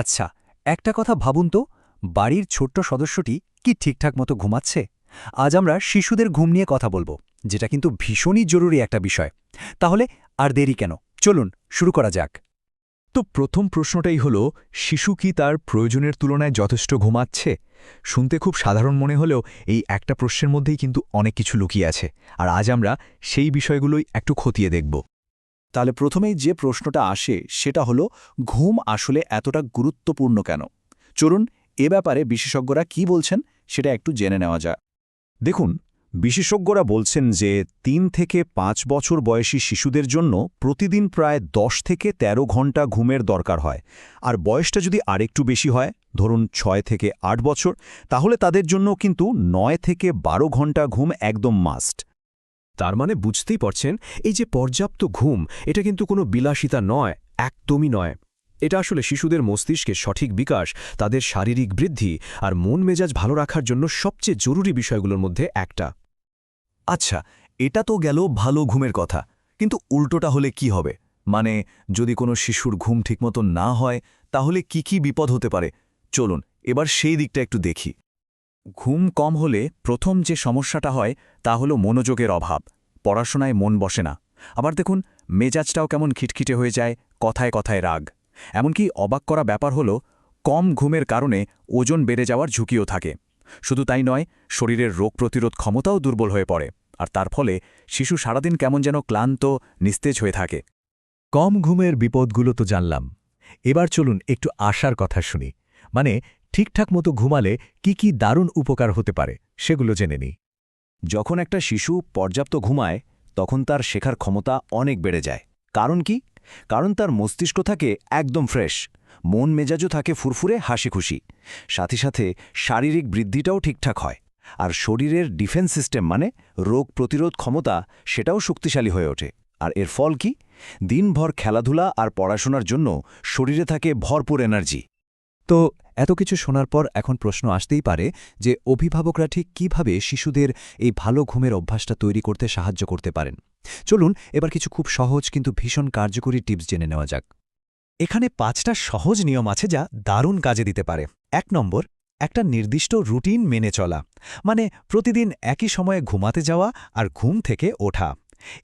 আচ্ছা একটা কথা ভাবুন তো, বাড়ির ছোট্ট সদস্যটি কি ঠিকঠাক মতো ঘুমাচ্ছে? আজ আমরা শিশুদের ঘুম নিয়ে কথা বলব, যেটা কিন্তু ভীষণই জরুরি একটা বিষয়। তাহলে আর দেরি কেন? চলুন, শুরু করা যাক। তো প্রথম প্রশ্নটাই হল, শিশু কি তার প্রয়োজনের তুলনায় যথেষ্ট ঘুমাচ্ছে? শুনতে খুব সাধারণ মনে হলেও এই একটা প্রশ্নের মধ্যেই কিন্তু অনেক কিছু লুকিয়ে আছে। আর আজ আমরা সেই বিষয়গুলোই একটু খতিয়ে দেখব। তাহলে প্রথমেই যে প্রশ্নটা আসে সেটা হলো, ঘুম আসলে এতটা গুরুত্বপূর্ণ কেন? চলুন এ ব্যাপারে বিশেষজ্ঞরা কি বলছেন সেটা একটু জেনে নেওয়া যায় দেখুন, বিশেষজ্ঞরা বলছেন যে তিন থেকে পাঁচ বছর বয়সী শিশুদের জন্য প্রতিদিন প্রায় দশ থেকে ১৩ ঘণ্টা ঘুমের দরকার হয়। আর বয়সটা যদি আরেকটু বেশি হয়, ধরুন ছয় থেকে আট বছর, তাহলে তাদের জন্য কিন্তু নয় থেকে বারো ঘণ্টা ঘুম একদম মাস্ট। তার মানে বুঝতেই পারছেন, এই যে পর্যাপ্ত ঘুম, এটা কিন্তু কোনো বিলাসিতা নয়, একদমই নয়। এটা আসলে শিশুদের মস্তিষ্কে সঠিক বিকাশ, তাদের শারীরিক বৃদ্ধি আর মন মেজাজ ভালো রাখার জন্য সবচেয়ে জরুরি বিষয়গুলোর মধ্যে একটা। আচ্ছা এটা তো গেল ভালো ঘুমের কথা, কিন্তু উল্টোটা হলে কি হবে? মানে যদি কোনো শিশুর ঘুম ঠিকমতো না হয়, তাহলে কি কি বিপদ হতে পারে? চলুন, এবার সেই দিকটা একটু দেখি। ঘুম কম হলে প্রথম যে সমস্যাটা হয়, তা হলো মনোযোগের অভাব। পড়াশোনায় মন বসে না। আবার দেখুন, মেজাজটাও কেমন খিটখিটে হয়ে যায়, কথায় কথায় রাগ। এমনকি অবাক করা ব্যাপার হলো, কম ঘুমের কারণে ওজন বেড়ে যাওয়ার ঝুঁকিও থাকে। শুধু তাই নয়, শরীরের রোগ প্রতিরোধ ক্ষমতাও দুর্বল হয়ে পড়ে। আর তার ফলে শিশু সারাদিন কেমন যেন ক্লান্ত, নিস্তেজ হয়ে থাকে। কম ঘুমের বিপদগুলো তো জানলাম। এবার চলুন একটু আশার কথা শুনি। মানে ঠিকঠাক মতো ঘুমালে কি কি দারুণ উপকার হতে পারে, সেগুলো জেনে নিই। যখন একটা শিশু পর্যাপ্ত ঘুমায়, তখন তার শেখার ক্ষমতা অনেক বেড়ে যায়। কারণ কি? কারণ তার মস্তিষ্ক থাকে একদম ফ্রেশ, মন মেজাজও থাকে ফুরফুরে হাসি খুশি সাথে সাথে শারীরিক বৃদ্ধিটাও ঠিকঠাক হয়। আর শরীরের ডিফেন্স সিস্টেম মানে রোগ প্রতিরোধ ক্ষমতা সেটাও শক্তিশালী হয়ে ওঠে। আর এর ফল কি? দিনভর খেলাধুলা আর পড়াশোনার জন্য শরীরে থাকে ভরপুর এনার্জি। তো এত কিছু শোনার পর এখন প্রশ্ন আসতেই পারে যে অভিভাবকরা ঠিক কীভাবে শিশুদের এই ভালো ঘুমের অভ্যাসটা তৈরি করতে সাহায্য করতে পারেন। চলুন এবার কিছু খুব সহজ কিন্তু ভীষণ কার্যকরী টিপস জেনে নেওয়া যাক। এখানে পাঁচটা সহজ নিয়ম আছে যা দারুণ কাজে দিতে পারে। এক নম্বর, একটা নির্দিষ্ট রুটিন মেনে চলা। মানে প্রতিদিন একই সময়ে ঘুমাতে যাওয়া আর ঘুম থেকে ওঠা।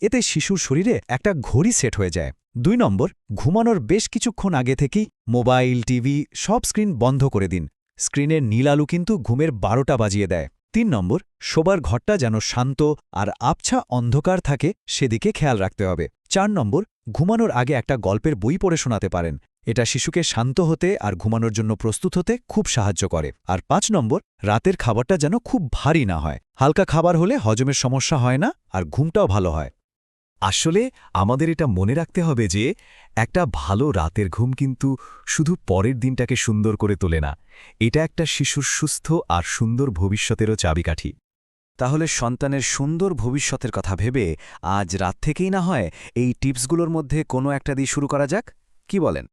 এতে শিশুর শরীরে একটা ঘড়ি সেট হয়ে যায়। দুই নম্বর, ঘুমানোর বেশ কিছুক্ষণ আগে থেকেই মোবাইল, টিভি, সব স্ক্রিন বন্ধ করে দিন। স্ক্রিনের নীল আলু কিন্তু ঘুমের বারোটা বাজিয়ে দেয়। তিন নম্বর, শোবার ঘরটা যেন শান্ত আর আবছা অন্ধকার থাকে, সেদিকে খেয়াল রাখতে হবে। চার নম্বর, ঘুমানোর আগে একটা গল্পের বই পড়ে শোনাতে পারেন। এটা শিশুকে শান্ত হতে আর ঘুমানোর জন্য প্রস্তুত হতে খুব সাহায্য করে। আর পাঁচ নম্বর, রাতের খাবারটা যেন খুব ভারী না হয়। হালকা খাবার হলে হজমের সমস্যা হয় না আর ঘুমটাও ভালো হয়। আসলে আমাদের এটা মনে রাখতে হবে যে, একটা ভালো রাতের ঘুম কিন্তু শুধু পরের দিনটাকে সুন্দর করে তোলে না। এটা একটা শিশুর সুস্থ আর সুন্দর ভবিষ্যতেরও চাবিকাঠি। তাহলে সন্তানের সুন্দর ভবিষ্যতের কথা ভেবে আজ রাত থেকেই না হয় এই টিপসগুলোর মধ্যে কোনো একটা দিয়ে শুরু করা যাক? কি বলেন?